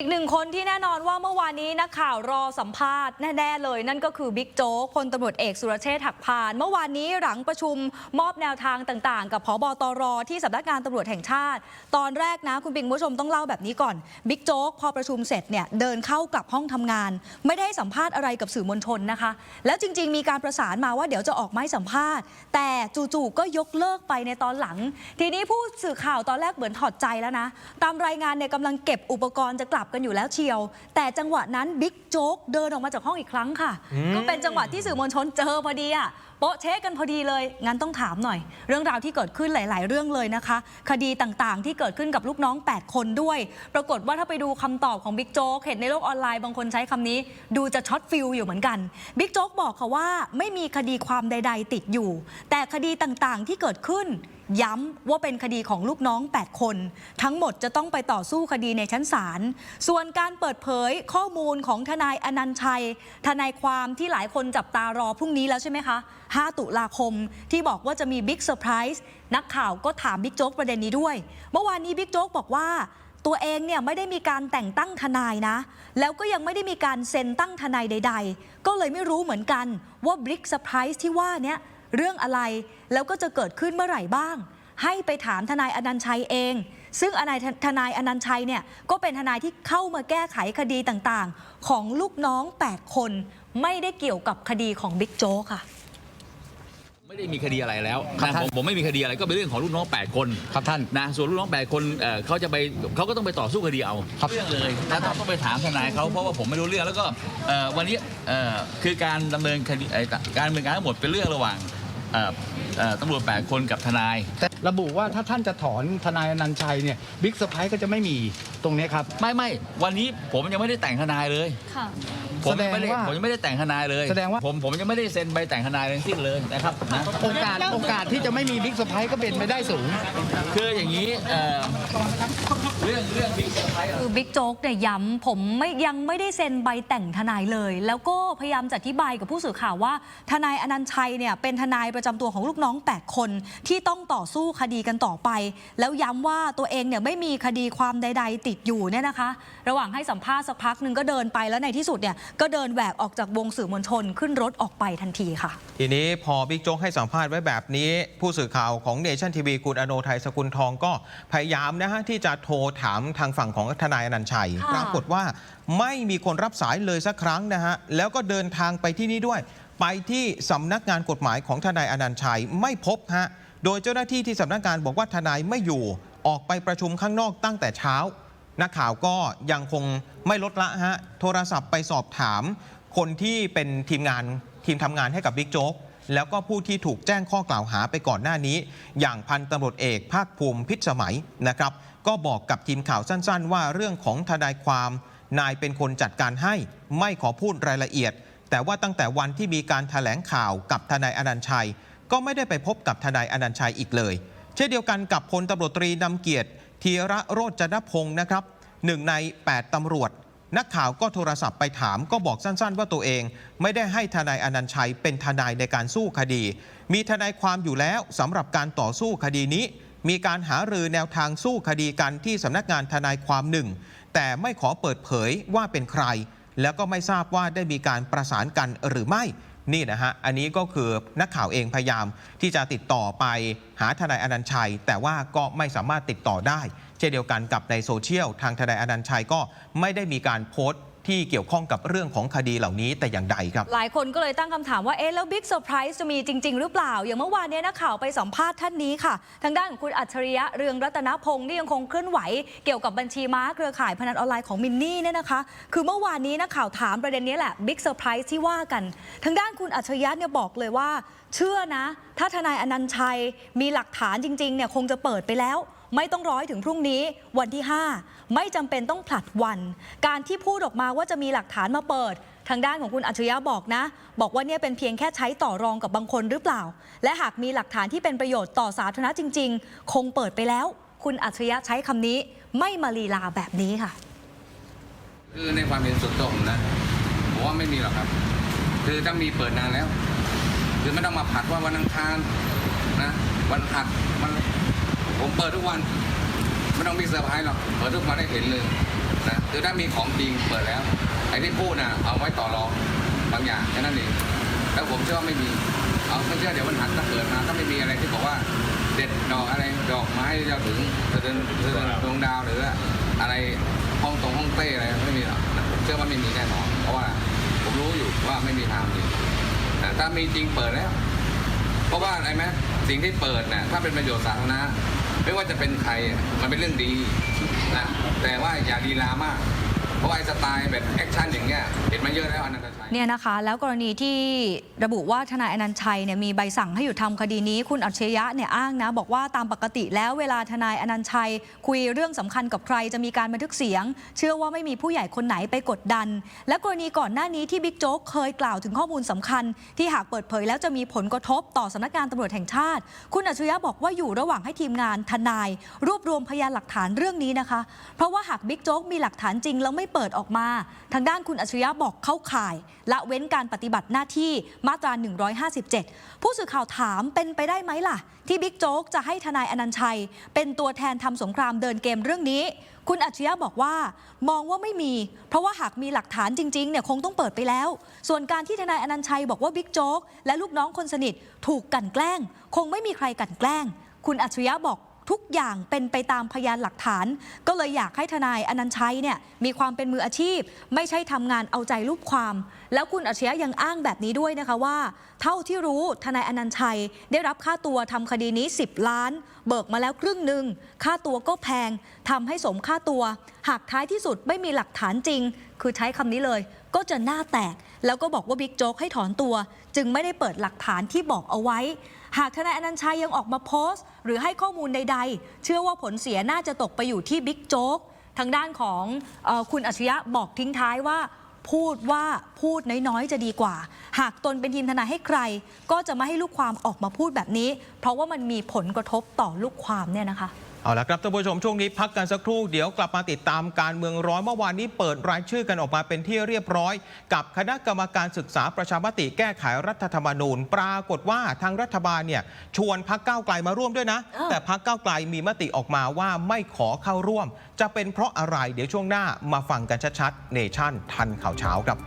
อีกหนึ่งคนที่แน่นอนว่าเมื่อวานนี้นักข่าวรอสัมภาษณ์แน่ๆเลย นั่นก็คือบิ๊กโจ๊กพลตำรวจเอกสุรเชษฐ์หักพาน เมื่อวานนี้หลังประชุมมอบแนวทางต่างๆ กับผบตรที่สำนักงานตำรวจแห่งชาติ ตอนแรกนะคุณปิงผู้ชมต้องเล่าแบบนี้ก่อนบิ๊กโจ๊กพอประชุมเสร็จเนี่ยเดินเข้ากลับห้องทำงาน ไม่ได้สัมภาษณ์อะไรกับสื่อมวลชนนะคะ แล้วจริง ๆ มีการประสานมาว่าเดี๋ยวจะออกไม้สัมภาษณ์ แต่จู่ๆก็ยกเลิกไปในตอนหลัง ทีนี้ผู้สื่อข่าวตอนแรกเหมือนถอดใจแล้วนะ ตามรายงานเนี่ยกำลังเก็บอุปกรณ์จะกลับกันอยู่แล้วเชียว แต่จังหวะนั้นบิ๊กโจ๊กเดินออกมาจากห้องอีกครั้งค่ะ ก็เป็นจังหวะที่สื่อมวลชนเจอพอดีอะโป๊ะเช๊กันพอดีเลย งั้นต้องถามหน่อย เรื่องราวที่เกิดขึ้นหลาย ๆ เรื่องเลยนะคะ คดีต่างๆ ที่เกิดขึ้นกับลูกน้อง 8 คนด้วย ปรากฏว่าถ้าไปดูคำตอบของบิ๊กโจ๊กเห็นในโลกออนไลน์บางคนใช้คำนี้ ดูจะช็อตฟิลอยู่เหมือนกันบิ๊กโจ๊กบอกค่ะว่าไม่มีคดีความใด ๆ ติดอยู่ แต่คดีต่างๆ ที่เกิดขึ้น ย้ำว่าเป็นคดีของลูกน้อง 8 คน ทั้งหมดจะต้องไปต่อสู้คดีในชั้นศาล ส่วนการเปิดเผยข้อมูลของทนายอนันต์ชัย ทนายความที่หลายคนจับตารอพรุ่งนี้แล้วใช่ไหมคะ 5 ตุลาคมที่บอกว่าจะมีบิ๊กเซอร์ไพรส์นักข่าวก็ถามบิ๊กโจ๊กประเด็นนี้ด้วย เมื่อวานนี้บิ๊กโจ๊กบอกว่าตัวเองเนี่ยไม่ได้มีการแต่งตั้งทนายนะ แล้วก็ยังไม่ได้มีการเซ็นตั้งทนายใด ๆ ก็เลยไม่รู้เหมือนกันว่าบิ๊กเซอร์ไพรส์ที่ว่าเนี้ย เรื่องอะไรแล้วก็จะเกิดขึ้นเมื่อไหร่บ้าง ให้ไปถามทนายอนันต์ชัยเอง ซึ่งอนายทนายอนันต์ชัยเนี่ยก็เป็นทนายที่เข้ามาแก้ไขคดีต่างๆ ของลูกน้อง 8 คน ไม่ได้เกี่ยวกับคดีของบิ๊กโจ๊กค่ะไม่ได้มีคดีอะไรแล้วครับนะท่านผมผมไม่มีคดีอะไรก็เป็นเรื่องของลูกน้อง 8 คนครับท่านนะส่วนลูกน้อง 8 คนเอ่อเขาจะไปเขาก็ต้องไปต่อสู้คดีเอาครับเรื่องเลยนะต้องต้องไปถามทนายเขาเพราะว่าผมไม่รู้เรื่องแล้วก็เอ่อวันนี้เอ่อคือการดำเนินคดีเอ่อการดำเนินการทั้งหมดเป็นเรื่องระหว่าง เอ่อเอ่อตำรวจ8คนกับทนาย แต่ระบุว่าถ้าท่านจะถอนทนายอนันต์ชัยเนี่ยบิ๊กเซอร์ไพรส์ก็จะไม่มีตรงเนี้ยครับ ไม่ไม่วันนี้ผมยังไม่ได้แต่งทนายเลย ค่ะ ผมยังไม่ได้แสดงว่าผมยังไม่ได้แต่งทนายเลยแสดงว่า ผมผมยังไม่ได้เซ็นใบแต่งทนายทั้งสิ้นเลยนะครับนะโอกาสโอกาสที่จะไม่มีบิ๊กเซอร์ไพรส์ก็เป็นไปได้สูง คืออย่างนี้เอ่อเรื่องเรื่องบิ๊กเซอร์ไพรส์ คือบิ๊กโจ๊กเนี่ยย้ำผมไม่ยังไม่ได้เซ็นใบแต่งทนายเลย แล้วก็พยายามจะอธิบายกับผู้สื่อข่าวว่า ทนายอนันต์ชัยเนี่ยเป็นทนายประจำตัวของลูกน้อง 8 คน ที่ต้องต่อสู้คดีกันต่อไป แล้วย้ำว่าตัวเองเนี่ยไม่มีคดีความใด ๆ ติดอยู่เนี่ยนะคะ ระหว่างให้สัมภาษณ์สักพักหนึ่งก็เดินไปแล้วในที่สุดเนี่ยก็เดินแหวกออกจากวงสื่อมวลชนขึ้นรถออกไปทันทีค่ะ ทีนี้พอบิ๊กโจ๊กให้สัมภาษณ์ไว้แบบนี้ ผู้สื่อข่าวของเนชั่นทีวีคุณอโนไทยสกุลทองก็พยายามนะฮะที่จะโทรถามทางฝั่งของทนายอนันต์ชัยค่ะปรากฏว่าไม่มีคนรับสายเลยสักครั้งนะฮะแล้วก็เดินทางไปที่นี่ด้วย ไปที่สำนักงานกฎหมายของทนายอนันต์ชัยไม่พบฮะโดยเจ้าหน้าที่ที่สำนักงานบอกว่าทนายไม่อยู่ออกไปประชุมข้างนอกตั้งแต่เช้า นักข่าวก็ยังคงไม่ลดละฮะโทรศัพท์ไปสอบถาม คนที่เป็นทีมงานทีมทำงานให้กับบิ๊กโจ๊กแล้วก็ผู้ที่ถูกแจ้งข้อกล่าวหาไปก่อนหน้านี้ อย่างพันตำรวจเอกภาคภูมิพิษสมัยนะครับ ก็บอกกับทีมข่าวสั้น ๆ ว่าเรื่องของทนายความนายเป็นคนจัดการให้ไม่ขอพูดรายละเอียด แต่ว่าตั้งแต่วันที่มีการถแถลงข่าวกับทนายอนันชัย ก็ไม่ได้ไปพบกับทนายอนันชัยอีกเลย เช่นเดียวกันกับพลตำรวจตรีนำเกียรติ ธีระโรจนพงศ์นะครับหนึ่งใน 8 ตำรวจ นักข่าวก็โทรศัพท์ไปถามก็บอกสั้นๆ ว่าตัวเอง ไม่ได้ให้ทนายอนันต์ชัยเป็นทนายในการสู้คดี มีทนายความอยู่แล้วสำหรับการต่อสู้คดีนี้ มีการหารือแนวทางสู้คดีกันที่สำนักงานทนายความหนึ่ง แต่ไม่ขอเปิดเผยว่าเป็นใคร แล้วก็ไม่ทราบว่าได้มีการประสานกันหรือไม่ นี่นะฮะ อันนี้ก็คือนักข่าวเองพยายามที่จะติดต่อไปหาทนายอนันชัย แต่ว่าก็ไม่สามารถติดต่อได้ เช่นเดียวกันกับในโซเชียลทางทนายอนันชัยก็ไม่ได้มีการโพสต์ ที่เกี่ยวข้องกับเรื่องของคดีเหล่านี้แต่อย่างใดครับ หลายคนก็เลยตั้งคำถามว่า เอ๊ะ แล้วบิ๊กเซอร์ไพรส์จะมีจริง ๆ หรือเปล่า อย่างเมื่อวานเนี้นักข่าวไปสัมภาษณ์ท่านนี้ค่ะ ทางด้านของคุณอัจฉริยะเรืองรัตนพงศ์ที่ยังคงเคลื่อนไหว เกี่ยวกับบัญชีม้าเครือข่ายพนันออนไลน์ของมินนี่เนี่ยนะคะ คือเมื่อวานนี้นักข่าวถามประเด็นนี้แหละบิ๊กเซอร์ไพรส์ที่ว่ากัน ทางด้านคุณอัจฉริยะเนี่ยบอกเลยว่า เชื่อนะ ถ้าทนายอนันต์ชัยมีหลักฐานจริงๆเนี่ยคงจะเปิดไปแล้ว ไม่ต้องร้อยถึงพรุ่งนี้วันที่ 5 ไม่จำเป็นต้องผลัดวัน การที่พูดออกมาว่าจะมีหลักฐานมาเปิด ทางด้านของคุณอัจฉริยะบอกนะ บอกว่าเนี่ยเป็นเพียงแค่ใช้ต่อรองกับบางคนหรือเปล่า และหากมีหลักฐานที่เป็นประโยชน์ต่อสาธารณะจริง ๆ คงเปิดไปแล้ว คุณอัจฉริยะใช้คำนี้ไม่มาลีลาแบบนี้ค่ะ คือในความเห็นส่วนตัวผมนะผมว่าไม่มีหรอกครับ คือถ้ามีเปิดนานแล้ว คือไม่ต้องมาผัดว่าวันอังคารนะ วันผัดมัน ผมเปิดทุกวันไม่ต้องมีเซอร์ไพรส์หรอกเปิดทุกวันได้เห็นเลยนะคือถ้ามีของจริงเปิดแล้วไอ้ที่พูดน่ะเอาไว้ต่อรองบางอย่างแค่นั้นเองแล้วผมเชื่อว่าไม่มีเอาไม่เชื่อเดี๋ยวมันหันถ้าเกิดมาถ้าไม่มีอะไรที่บอกว่าเด็ดดอกอะไรดอกไม้เราถึงจะเดินจะเดินดวงดาวหรืออะไรห้องตรงห้องเต้อะไรไม่มีหรอกผมเชื่อว่าไม่มีแน่นอนเพราะว่าผมรู้อยู่ว่าไม่มีทางจริงแต่ถ้ามีจริงเปิดแล้วเพราะว่าอะไรไหม สิ่งที่เปิดน่ะถ้าเป็นประโยชน์สาธารณะไม่ว่าจะเป็นใครมันเป็นเรื่องดีนะแต่ว่าอย่าดีลามาก เพราะไอ้สไตล์แบบแอคชั่นอย่างเงี้ยเห็นมาเยอะแล้วอนันตชัย เนี่ยนะคะ แล้วกรณีที่ระบุว่าทนายอนันต์ชัยเนี่ยมีใบสั่งให้หยุดทำคดีนี้คุณอัจฉริยะเนี่ยอ้างนะ บอกว่าตามปกติแล้วเวลาทนายอนันต์ชัย คุยเรื่องสำคัญกับใครจะมีการบันทึกเสียง เชื่อว่าไม่มีผู้ใหญ่คนไหนไปกดดัน และกรณีก่อนหน้านี้ที่บิ๊กโจ๊กเคยกล่าวถึงข้อมูลสำคัญ ที่หากเปิดเผยแล้วจะมีผลกระทบต่อสำนักงานตำรวจแห่งชาติ คุณอัจฉริยะบอกว่าอยู่ระหว่างให้ทีมงานทนาย รวบรวมพยานหลักฐานเรื่องนี้นะคะ เพราะว่าหากบิ๊กโจ๊กมีหลักฐานจริงแล้วไม่เปิดออกมา ทางด้านคุณอัจฉริยะบอกเข้าข่าย ละเว้นการปฏิบัติหน้าที่มาตรา 157 ผู้สื่อข่าวถามเป็นไปได้ไหมล่ะ ที่บิ๊กโจ๊กจะให้ทนายอนันชัย เป็นตัวแทนทำสงครามเดินเกมเรื่องนี้ คุณอัจฉริยะบอกว่า มองว่าไม่มี เพราะว่าหากมีหลักฐานจริงๆเนี่ยคงต้องเปิดไปแล้ว ส่วนการที่ทนายอนันชัยบอกว่าบิ๊กโจ๊กและลูกน้องคนสนิทถูกกลั่นแกล้ง คงไม่มีใครกลั่นแกล้ง คุณอัจฉริยะบอก ทุกอย่างเป็นไปตามพยานหลักฐาน ก็เลยอยากให้ทนายอนันชัยเนี่ยมีความเป็นมืออาชีพ ไม่ใช่ทำงานเอาใจลูกความ แล้วคุณอัจฉริยะยังอ้างแบบนี้ด้วยนะคะว่า เท่าที่รู้ทนายอนันชัยได้รับค่าตัวทำคดีนี้ 10 ล้าน เบิกมาแล้วครึ่งหนึ่งค่าตัวก็แพงทำให้สมค่าตัว หากท้ายที่สุดไม่มีหลักฐานจริง คือใช้คำนี้เลย ก็จะหน้าแตก แล้วก็บอกว่าบิ๊กโจ๊กให้ถอนตัว จึงไม่ได้เปิดหลักฐานที่บอกเอาไว้ หากทนายอนันต์ชัยยังออกมาโพสต์ หรือให้ข้อมูลใด ๆ เชื่อว่าผลเสียน่าจะตกไปอยู่ที่บิ๊กโจ๊กทางด้านของออคุณอัจฉริยะบอกทิ้งท้ายว่า พูดว่าพูดน้อยๆ จะดีกว่า หากตนเป็นทีมทนายให้ใคร ก็จะไม่ให้ลูกความออกมาพูดแบบนี้ เพราะว่ามันมีผลกระทบต่อลูกความเนี่ยนะคะ เอาละครับท่านผู้ชมช่วงนี้พักกันสักครู่เดี๋ยวกลับมาติดตามการเมืองร้อนเมื่อวานนี้เปิดรายชื่อกันออกมาเป็นที่เรียบร้อย กับคณะกรรมการศึกษาประชามติแก้ไขรัฐธรรมนูญ ปรากฏว่าทางรัฐบาลเนี่ยชวนพักก้าวไกลมาร่วมด้วยนะ แต่พักก้าวไกลมีมติออกมาว่าไม่ขอเข้าร่วม จะเป็นเพราะอะไรเดี๋ยวช่วงหน้ามาฟังกันชัดๆเนชั่นทันข่าวเช้าครับ